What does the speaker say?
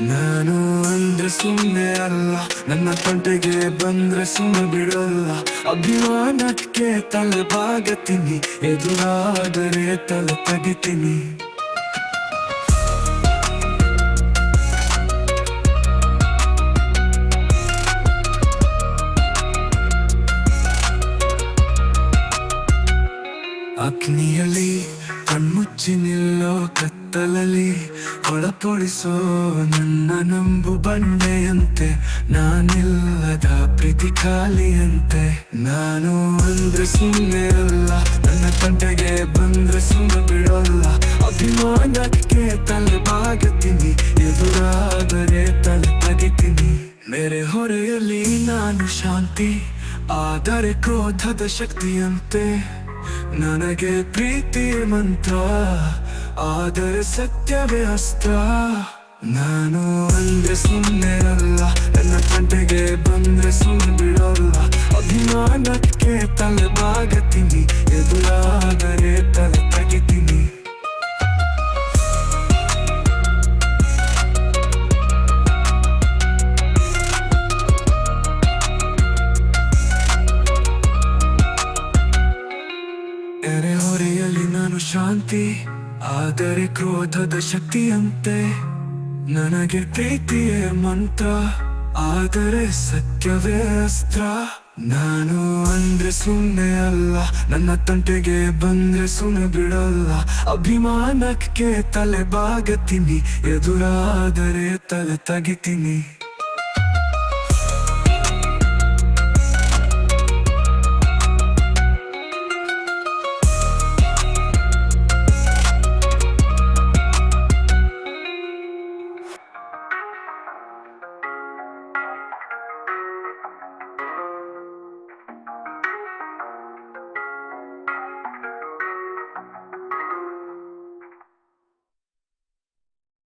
ನಾನು ಅಂದ್ರೆ ಸುಮ್ಮನೆ ಅಲ್ಲ. ನನ್ನ ತಂಟೆಗೆ ಬಂದ್ರೆ ಸುಮ್ಮನೆ ಬಿಡಲ್ಲ. ಅಭಿಮಾನಕ್ಕೆ ತಲೆ ಬಾಗತೀನಿ ಎದುರಾದರೆ ತಲೆ ತೆಗಿತೀನಿ. ಅಗ್ನಿಯಲ್ಲಿ ಕಣ್ಮುಚ್ಚಿ ನಿಲ್ಲೋ ಕತ್ತಲಲ್ಲಿ ಒಳಪಡಿಸೋ ನನ್ನ ನಂಬು ಬಂಡೆಯಂತೆ, ನಾನಿಲ್ಲದ ಪ್ರೀತಿ ಖಾಲಿಯಂತೆ. ನಾನು ಅಂದ್ರೆ ಸುಮ್ಮನೆ ಅಲ್ಲ, ನನ್ನ ತಂಟೆಗೆ ಬಂದ್ರೆ ಸುಮ್ಮನೆ ಬಿಡೋಲ್ಲ. ಅಭಿಮಾನಕ್ಕೆ ತಲೆ ಬಾಗುತ್ತೀನಿ ಎದುರಾದರೆ ತಲೆ ತೆಗಿತೀನಿ ಮೇರೆ ಹೊರೆಯಲ್ಲಿ ನಾನು ಶಾಂತಿ, ಆದರೆ ಕ್ರೋಧದ ಶಕ್ತಿಯಂತೆ. ನನಗೆ ಪ್ರೀತಿ ಮಂತ್ರ ಆದರೆ ಸತ್ಯವೇ ಅಸ್ತ್ರ. ನಾನು ಅಂದ್ರೆ ಸುಮ್ಮನೆ ಅಲ್ಲ ನನ್ನ ತಂಟೆಗೆ ಬಂದ್ರೆ ಸುಮ್ಮನೆ ಬಿಡೋಲ್ಲ. ಅಭಿಮಾನಕ್ಕೆ ತಲೆ ಬಾಗತೀನಿ. ಎದುರಾದರೆ ತಲೆ ತೆಗಿತೀನಿ. ಹೊರೆಯಲ್ಲಿ ನಾನು ಶಾಂತಿ. ಆದರೆ ಕ್ರೋಧದ ಶಕ್ತಿಯಂತೆ ನನಗೆ ಪ್ರೀತಿಯೇ ಮಂತ್ರ, ಆದರೆ ಸತ್ಯವೇ ಅಸ್ತ್ರ. ನಾನು ಅಂದ್ರೆ ಸುಮ್ಮನೆ ಅಲ್ಲ, ನನ್ನ ತಂಟೆಗೆ ಬಂದ್ರೆ ಸುಮ್ಮನೆ ಬಿಡಲ್ಲ. ಅಭಿಮಾನಕ್ಕೆ ತಲೆ ಬಾಗತೀನಿ, ಎದುರಾದರೆ ತಲೆ ತೆಗಿತೀನಿ.